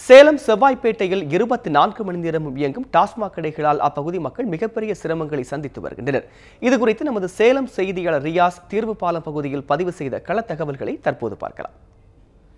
சேலம் செவ்வாய்ப்பேட்டையில் இருபத்தி நான்கு மணி நேரமும் இயங்கும் டாஸ்மாக் கடைகளால் அப்பகுதி மக்கள் மிகப்பெரிய சிரமங்களை சந்தித்து வருகின்றனர். இது குறித்து நமது சேலம் செய்தியாளர் ரியாஸ் தீர்வு பாலம் பகுதியில் பதிவு செய்த கள தகவல்களை தற்போது பார்க்கலாம்.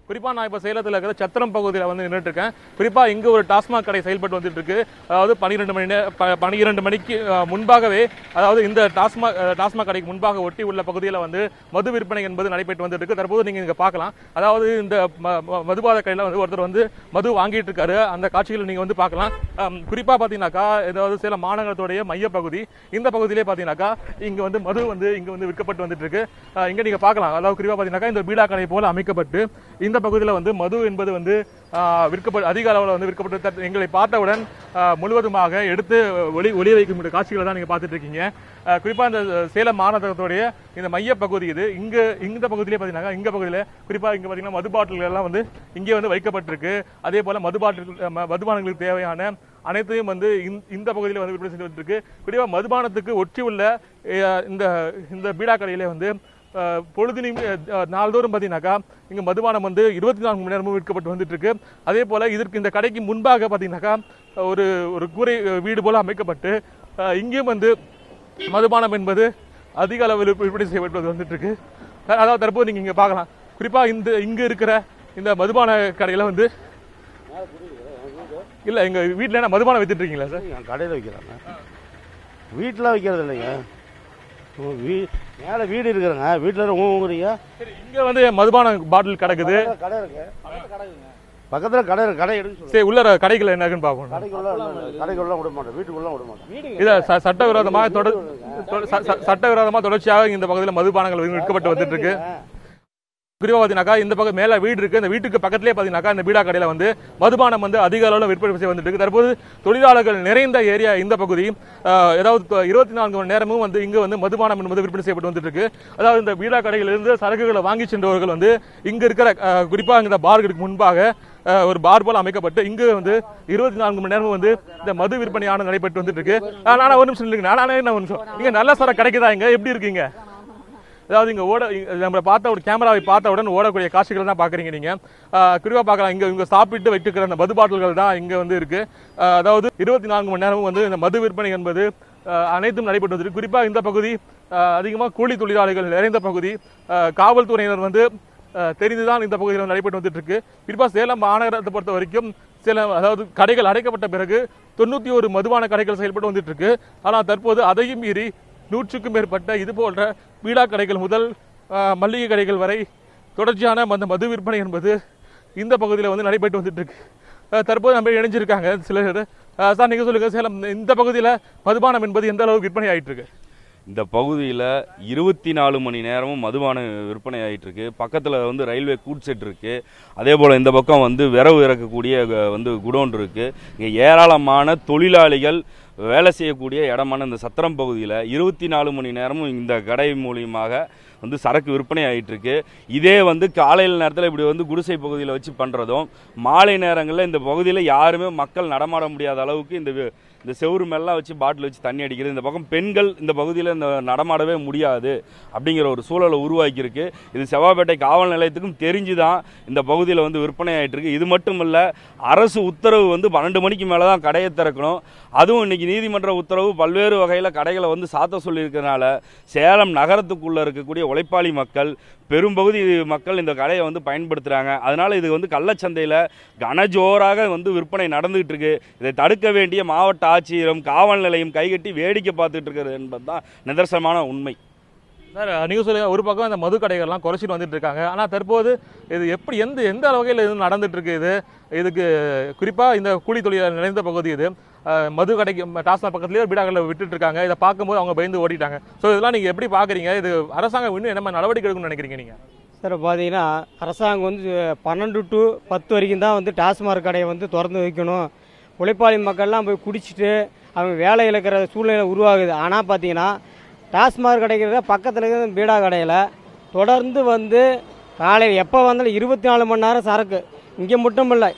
குறிப்பா நான் இப்போ சேலத்தில் இருக்கிற சத்திரம் பகுதியில் வந்து நின்றுட்டு இருக்கேன் குறிப்பா இங்க ஒரு டாஸ்மாக் கடை செயல்பட்டு வந்துட்டு இருக்கு அதாவது பன்னிரெண்டு மணி நே- பன்னிரெண்டு மணிக்கு முன்பாகவே அதாவது இந்த டாஸ்மாக் டாஸ்மாக் கடைக்கு முன்பாக ஒட்டி உள்ள பகுதியில் வந்து மது விற்பனை என்பது நடைபெற்று வந்துட்டு இருக்கு தற்போது நீங்க இங்க பார்க்கலாம். அதாவது இந்த ம- மதுபாத கடையில் வந்து ஒருத்தர் வந்து மது வாங்கிட்டு இருக்காரு அந்த காட்சிகளை நீங்க வந்து பார்க்கலாம். குறிப்பாக குறிப்பா பாத்தீங்கன்னாக்கா ஏதாவது சேலம் மாநகரத்துடைய மையப்பகுதி. இந்த பகுதியிலே பாத்தீங்கன்னாக்கா இங்க வந்து மது வந்து இங்க வந்து விற்கப்பட்டு வந்துட்டு இருக்கு இங்கே இங்க நீங்க பார்க்கலாம். அதாவது குறிப்பா பாத்தீங்கன்னாக்கா இந்த பீடா கடை போல அமைக்கப்பட்டு இந்த இந்த பகுதியில் வந்து மது என்பது வந்து விற்கப்பட்டு அதிக அளவில் வந்து விற்கப்பட்டு எங்களை பார்த்தவுடன் முழுவதுமாக எடுத்து ஒளி ஒளி வைக்கும் காட்சிகளை தான் நீங்கள் பார்த்துட்டு இருக்கீங்க குறிப்பாக இந்த சேலம் மாநகரத்துடைய இந்த மைய பகுதி இது. இங்கு இந்த பகுதியிலே பார்த்தீங்கன்னா இங்க பகுதியில் குறிப்பாக இங்கே பார்த்தீங்கன்னா மது பாட்டில்கள் எல்லாம் வந்து இங்கே வந்து வைக்கப்பட்டிருக்கு. அதே போல் மது பாட்டில் மதுபானங்களுக்கு தேவையான அனைத்தையும் வந்து இந்த- பகுதியில் வந்து விற்பனை செஞ்சு வந்துருக்கு குறிப்பாக மதுபானத்துக்கு ஒற்றி உள்ள இந்த இந்த பீடா கடையிலே வந்து பொழுது நாள்தோறும் பார்த்தீங்கன்னாக்கா இங்கே மதுபானம் வந்து இருபத்தி நான்கு மணி நேரமும் விற்கப்பட்டு வந்துட்டு இருக்கு அதே போல் இதற்கு இந்த கடைக்கு முன்பாக பார்த்தீங்கன்னாக்கா ஒரு ஒரு கூரை வீடு போல் அமைக்கப்பட்டு இங்கேயும் வந்து மதுபானம் என்பது அதிக அளவில் விற்பனை செய்யப்பட்டு வந்துட்டு இருக்கு அதாவது தற்போது நீங்கள் இங்கே பார்க்கலாம் குறிப்பாக இந்த இங்கே இருக்கிற இந்த மதுபான கடையில் வந்து இல்லை எங்கள் வீட்டில் என்ன மதுபானம் வித்துட்டு இருக்கீங்களா சார்? கடையில் வைக்கிறாங்க வீட்டில் வைக்கிறது இல்லைங்க. வீ மேலே வீடு இருக்கிறேங்க வீட்டில் ஊங்குறீங்க சரி இங்க வந்து மதுபான பாட்டில் கிடக்குது. கடை இருக்கு. பக்கத்தில் கடை இருக்கு. கடை எடுக்க சரி உள்ள கடைகள் என்ன இருக்குன்னு பார்ப்போம். கடைக்குள்ள கடைக்குள்ள விட மாட்டேன் வீட்டுக்குள்ள விட மாட்டேன் இத சட்டவிரோதமாக தொடர் தொட- ச- ச- சட்டவிரோதமா தொடர்ச்சியாக இந்த பகுதியில் மதுபானங்கள் விற்கப்பட்டு வந்துட்டு இருக்கு. குறிப்பா பாத்தீங்கன்னாக்கா இந்த பக்கம் மேல வீடு இருக்கு. இந்த வீட்டுக்கு பக்கத்துலேயே பாத்தீங்கன்னாக்கா இந்த பீடா கடையில வந்து மதுபானம் வந்து அதிக அளவில் விற்பனை செய்ய வந்துட்டு இருக்கு. தற்போது தொழிலாளர்கள் நிறைந்த ஏரியா இந்த பகுதி. ஏதாவது இருபத்தி நான்கு மணி நேரமும் வந்து இங்கே வந்து மதுபானம் என்பது விற்பனை செய்யப்பட்டு வந்துட்டு இருக்கு. அதாவது இந்த பீடா கடைகளிலிருந்து சரக்குகளை வாங்கி சென்றவர்கள் வந்து இங்க இருக்கிற ஆஹ், குறிப்பா இந்த பார்களுக்கு முன்பாக ஒரு பார் போல அமைக்கப்பட்டு இங்கு வந்து இருபத்தி நான்கு மணி நேரமும் வந்து இந்த மது விற்பனையான நடைபெற்று வந்துட்டு இருக்கு. நான் நானா ஒரு நிமிஷம் இல்லைங்க நானே ஒரு நிமிஷம். இங்க நல்ல சரக்கு கிடைக்குதா இங்க? எப்படி இருக்கீங்க? அதாவது இங்கே ஓட நம்மளை பார்த்த ஒரு கேமராவை பார்த்தவுடன் ஓடக்கூடிய காட்சிகளை தான் பார்க்குறீங்க நீங்கள் குறிப்பாக பார்க்கலாம். இங்கே இங்க சாப்பிட்டு வைத்துக்கிற அந்த மது பாட்டில்கள் தான் இங்கே வந்து இருக்கு. அதாவது இருபத்தி நான்கு மணி நேரமும் வந்து இந்த மது விற்பனை என்பது அனைத்தும் நடைபெற்று வந்திருக்கு. குறிப்பாக இந்த பகுதி அதிகமாக கூலி தொழிலாளிகள் நிறைந்த பகுதி காவல்துறையினர் வந்து தெரிந்துதான் இந்த பகுதியில் நடைபெற்று வந்துட்டு இருக்கு குறிப்பாக சேலம் மாநகரத்தை பொறுத்த வரைக்கும் சில அதாவது கடைகள் அடைக்கப்பட்ட பிறகு தொண்ணூற்றி ஒரு மதுவான கடைகள் செயல்பட்டு வந்துட்டு இருக்கு ஆனால் தற்போது அதையும் மீறி நூற்றுக்கும் மேற்பட்ட இது போன்ற பீடா கடைகள் முதல் மல்லிகை கடைகள் வரை தொடர்ச்சியான அந்த மது விற்பனை என்பது இந்த பகுதியில் வந்து நடைபெற்று வந்துட்டு இருக்கு தற்போது நம்ம இணைஞ்சிருக்காங்க சிலர். ஆஹ், சார் நீங்கள் சொல்லுங்கள் சேலம் இந்த பகுதியில் மதுபானம் என்பது எந்த அளவுக்கு விற்பனை ஆகிட்டு இருக்கு இந்த பகுதியில் இருபத்தி நாலு மணி நேரமும் மதுபானம் விற்பனை ஆகிட்டுருக்கு பக்கத்தில் வந்து ரயில்வே கூட் செட் அதே போல் இந்த பக்கம் வந்து விரவு இறக்கக்கூடிய வந்து குடோன் இருக்குது இங்கே ஏராளமான தொழிலாளிகள் வேலை செய்யக்கூடிய இடமான இந்த சத்திரம் பகுதியில் இருபத்தி நாலு மணி நேரமும் இந்த கடை மூலியமாக வந்து சரக்கு விற்பனை ஆகிட்டு இருக்கு இதே வந்து காலையில் நேரத்தில் இப்படி வந்து குடிசை பகுதியில் வச்சு பண்ணுறதும் மாலை நேரங்களில் இந்த பகுதியில் யாருமே மக்கள் நடமாட முடியாத அளவுக்கு இந்த இந்த செவுரு மேலாம் வச்சு பாட்டில் வச்சு தண்ணி அடிக்கிறது இந்த பக்கம் பெண்கள் இந்த பகுதியில் இந்த நடமாடவே முடியாது அப்படிங்கிற ஒரு சூழலை உருவாக்கியிருக்கு. இது செவ்வாப்பேட்டை காவல் நிலையத்துக்கும் தெரிஞ்சு தான் இந்த பகுதியில் வந்து விற்பனை ஆகிட்டு இருக்கு இது மட்டும் இல்லை அரசு உத்தரவு வந்து பன்னெண்டு மணிக்கு மேலே தான் கடையை திறக்கணும். அதுவும் இன்னைக்கு நீதிமன்ற உத்தரவு பல்வேறு வகையில் கடைகளை வந்து சாத்த சொல்லியிருக்கிறதுனால சேலம் நகரத்துக்குள்ளே இருக்கக்கூடிய உழைப்பாளி மக்கள் பெரும்பகுதி மக்கள் இந்த கடையை வந்து பயன்படுத்துகிறாங்க அதனால் இது வந்து கள்ளச்சந்தையில் கனஜோராக வந்து விற்பனை நடந்துகிட்டு இருக்கு இதை தடுக்க வேண்டிய மாவட்ட ஆட்சியரும் காவல் நிலையம் கைகட்டி வேடிக்கை பார்த்துட்டு இருக்கிறது என்பது தான் நிதர்சனமான உண்மை. சார் நீங்க ஒரு பக்கம் இந்த மது கடைகள்லாம் குறைச்சிட்டு வந்துட்டு இருக்காங்க. ஆனால் தற்போது இது எப்படி எந்த எந்த வகையில் இது நடந்துட்டு இருக்கு இது? இதுக்கு குறிப்பாக இந்த கூலி தொழில் நிறைந்த பகுதி இது. மது கடைக்கு டாஸ்மாக் பக்கத்துலேயே பீடாக்களில் விட்டுட்டு இருக்காங்க இதை பார்க்கும்போது அவங்க பயந்து ஓடிட்டாங்க. ஸோ இதெல்லாம் நீங்கள் எப்படி பார்க்குறீங்க இது அரசாங்கம் இன்னும் என்ன நடவடிக்கை எடுக்கணும்னு நினைக்கிறீங்க நீங்கள் சார் பார்த்தீங்கன்னா அரசாங்கம் வந்து பன்னெண்டு டு பத்து வரைக்கும் தான் வந்து டாஸ்மாக் கடையை வந்து திறந்து வைக்கணும். உழைப்பாளி மக்கள்லாம் போய் குடிச்சிட்டு அவங்க வேலை இழக்கிற சூழ்நிலை உருவாகுது. ஆனால் பார்த்தீங்கன்னா டாஸ்மாக் கிடைக்கிறத பக்கத்தில் இருக்கிற பீடா கடையில். தொடர்ந்து வந்து காலையில் எப்போ வந்தாலும் இருபத்தி நாலு மணி நேரம் சரக்கு. இங்கே மட்டும் இல்லை.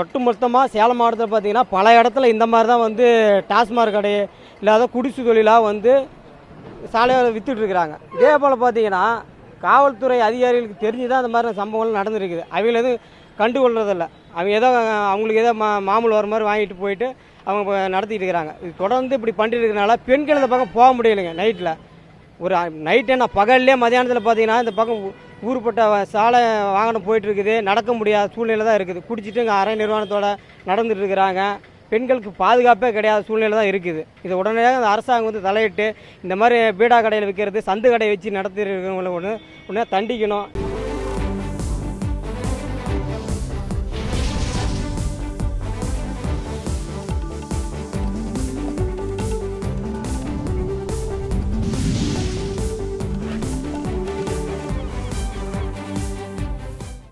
ஒட்டு மொத்தமாக சேலம் மாவட்டத்தில் பார்த்தீங்கன்னா பல இடத்துல இந்த மாதிரி தான் வந்து டாஸ்மாக் கடை இல்லாத குடிசு தொழிலாக வந்து சாலையில் விற்றுட்ருக்குறாங்க இதே போல் பார்த்தீங்கன்னா காவல்துறை அதிகாரிகளுக்கு தெரிஞ்சு தான் அந்த மாதிரி சம்பவங்கள் நடந்துருக்குது. அவங்கள எதுவும் கண்டுகொள்றதில்ல. அவங்க ஏதோ அவங்களுக்கு ஏதோ மா மாமூல் வர மாதிரி வாங்கிட்டு போயிட்டு அவங்க நடத்திட்டு இருக்கிறாங்க. இது தொடர்ந்து இப்படி பண்ணிட்டு இருக்கிறனால பெண்கள் இந்த பக்கம் போக முடியலைங்க நைட்டில் ஒரு நைட் என்ன பகல்லே மதியானத்தில் பார்த்தீங்கன்னா இந்த பக்கம் ஊருப்பட்ட சாலை வாகனம் போயிட்டு இருக்குது நடக்க முடியாத சூழ்நிலை தான் இருக்குது. குடிச்சிட்டு இங்கே அரை நிர்வாணத்தோட நடந்துட்டு இருக்கிறாங்க. பெண்களுக்கு பாதுகாப்பே கிடையாத சூழ்நிலை தான் இருக்குது. இது உடனடியாக அந்த அரசாங்கம் வந்து தலையிட்டு இந்த மாதிரி பீடா கடையில் விற்கிறது சந்து கடையை வச்சு நடத்தி இருக்கிறவங்களை ஒன்று உடனே தண்டிக்கணும்.